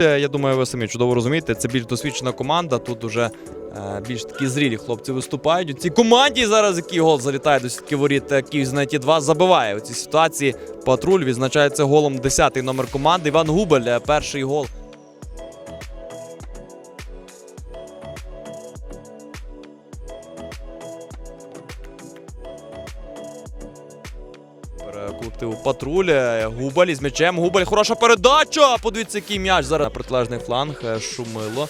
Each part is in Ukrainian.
Е, Я думаю, ви самі чудово розумієте. Це більш досвідчена команда. Тут уже е, більш такі зрілі хлопці виступають. У цій команді зараз, який гол залітає до сітки воріт е, Київ Знайті 2 забиває у цій ситуації. Патруль відзначається голом 10-й номер команди. Іван Губель, перший гол. Колективу патруль. е, Губель із м'ячем. Губель, хороша передача. Подивіться, який м'яч зараз протилежний фланг. е, Шумило.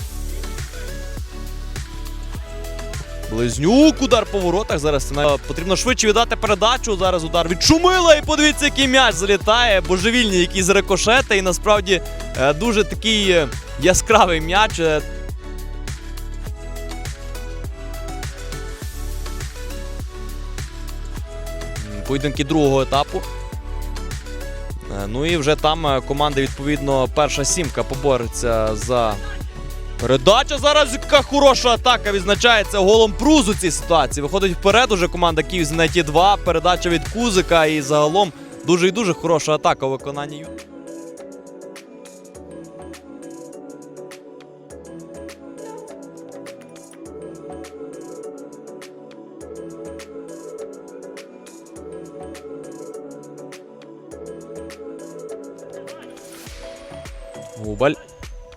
Близнюк, удар по воротах. Зараз потрібно швидше віддати передачу. Зараз удар від Шумила. І подивіться, який м'яч залітає. Божевільні якісь рикошети. І насправді е, дуже такий е, яскравий м'яч. Поєдинки другого етапу. Е, Ну і вже там команда, команди, відповідно, перша сімка побореться за передача. Зараз яка хороша атака відзначається голом Прузу цій ситуації. Виходить вперед уже команда Київ Знайті 2. Передача від Кузика і загалом дуже і дуже хороша атака у виконанні. Губаль.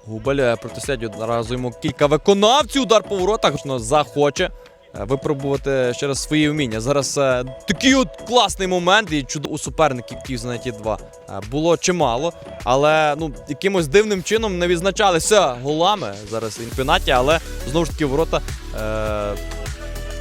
Губаль е, протистоять одразу йому кілька виконавців. Удар по воротах захоче е, випробувати ще раз свої вміння. Зараз е, такий от класний момент і чудо у суперників Знайті 2 е, було чимало, але ну якимось дивним чином не відзначалися голами зараз чемпіонаті, але знову ж таки ворота. Е,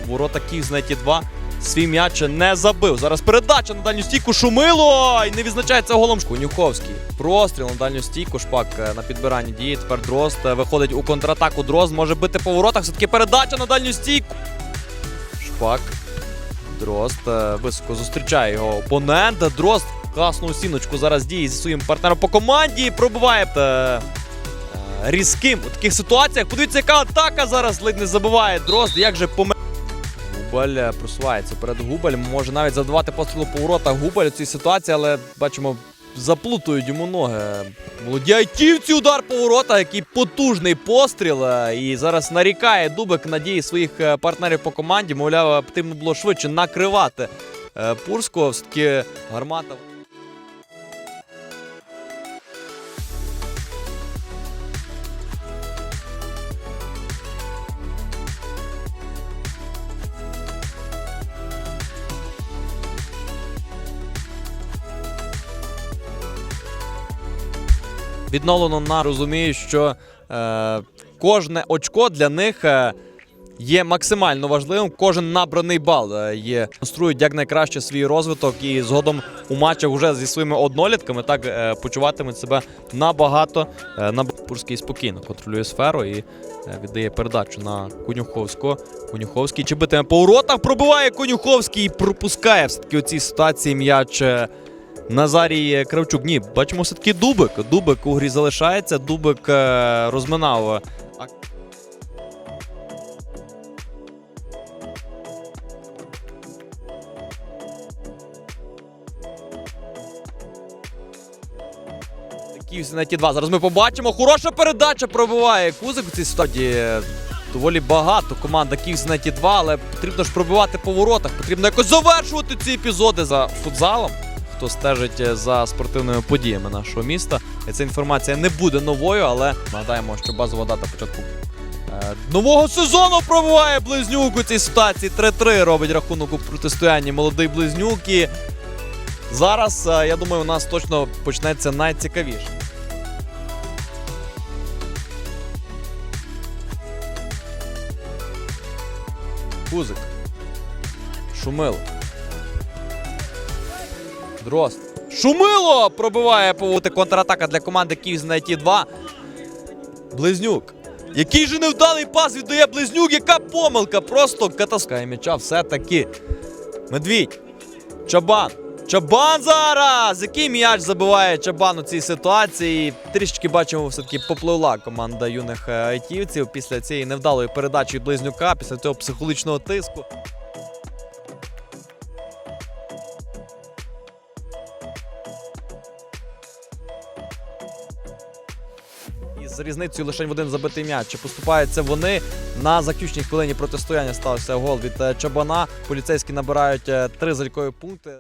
ворота Київ Знайті 2 свій м'яч не забив. Зараз передача на дальню стійку Шумило і не відзначається голом Конюховський. Простріл на дальню стійку. Шпак е, на підбиранні діє. Тепер Дрозд е, виходить у контратаку. Дрозд може бити по воротах. Все-таки передача на дальню стійку. Шпак. Дрозд е, високо зустрічає його опонент. Дрозд класну сіночку зараз діє зі своїм партнером по команді. Пробиває е, е, різким у таких ситуаціях. Подивіться, яка атака зараз ледь не забиває Дрозд. Як же помер. Губаль е, просувається перед Губаль. Може навіть завдавати пострілу по воротах Губаль у цій ситуації, але бачимо, заплутують йому ноги. Молоді айтівці удар по воротах, який потужний постріл. е, І зараз нарікає Дубик надії своїх е, партнерів по команді. Мовляв, потрібно було швидше накривати Пурського. Все-таки гармата. Відновлено на розумію, що е, кожне очко для них е, є максимально важливим. Кожен набраний бал е, є конструють якнайкраще свій розвиток і згодом у матчах вже зі своїми однолітками так е, почуватимуть себе набагато е, на Пурський спокійно контролює сферу і віддає передачу на Конюховського. Конюховський чи битиме по воротах, пробиває Конюховський і пропускає все-таки у цій ситуації м'яч. Назарій Кравчук. Ні, бачимо все-таки Дубик. Дубик у грі залишається. Дубик е, розминав. е, на ті два. Зараз ми побачимо. Хороша передача пробиває Кузик у цій ситуації. Доволі багато команда Київ на ті 2, але потрібно ж пробивати по воротах. Потрібно якось завершувати ці епізоди за футзалом хто стежить е, за спортивними подіями нашого міста. Ця інформація не буде новою, але нагадаємо, що базова дата початку е, нового сезону пробиває близнюк у цій ситуації. 3-3 робить рахунок у протистоянні молодий близнюк. І зараз, е, я думаю, у нас точно почнеться найцікавіше. Кузик. Шумило. Дрозд. Шумило пробиває повути контратака для команди Київ знайти 2. Близнюк. Який же невдалий пас віддає Близнюк, яка помилка! Просто катастрофа м'яча все-таки. Медвідь. Чабан. Чабан зараз! Який м'яч забиває Чабан у цій ситуації? Трішечки бачимо, все-таки попливла команда юних е, айтівців після цієї невдалої передачі близнюка, після цього психологічного тиску. З різницею лише в один забитий м'яч. Чи поступаються вони на заключній хвилині протистояння стався гол від е, Чабана. Поліцейські набирають е, три залікові пункти.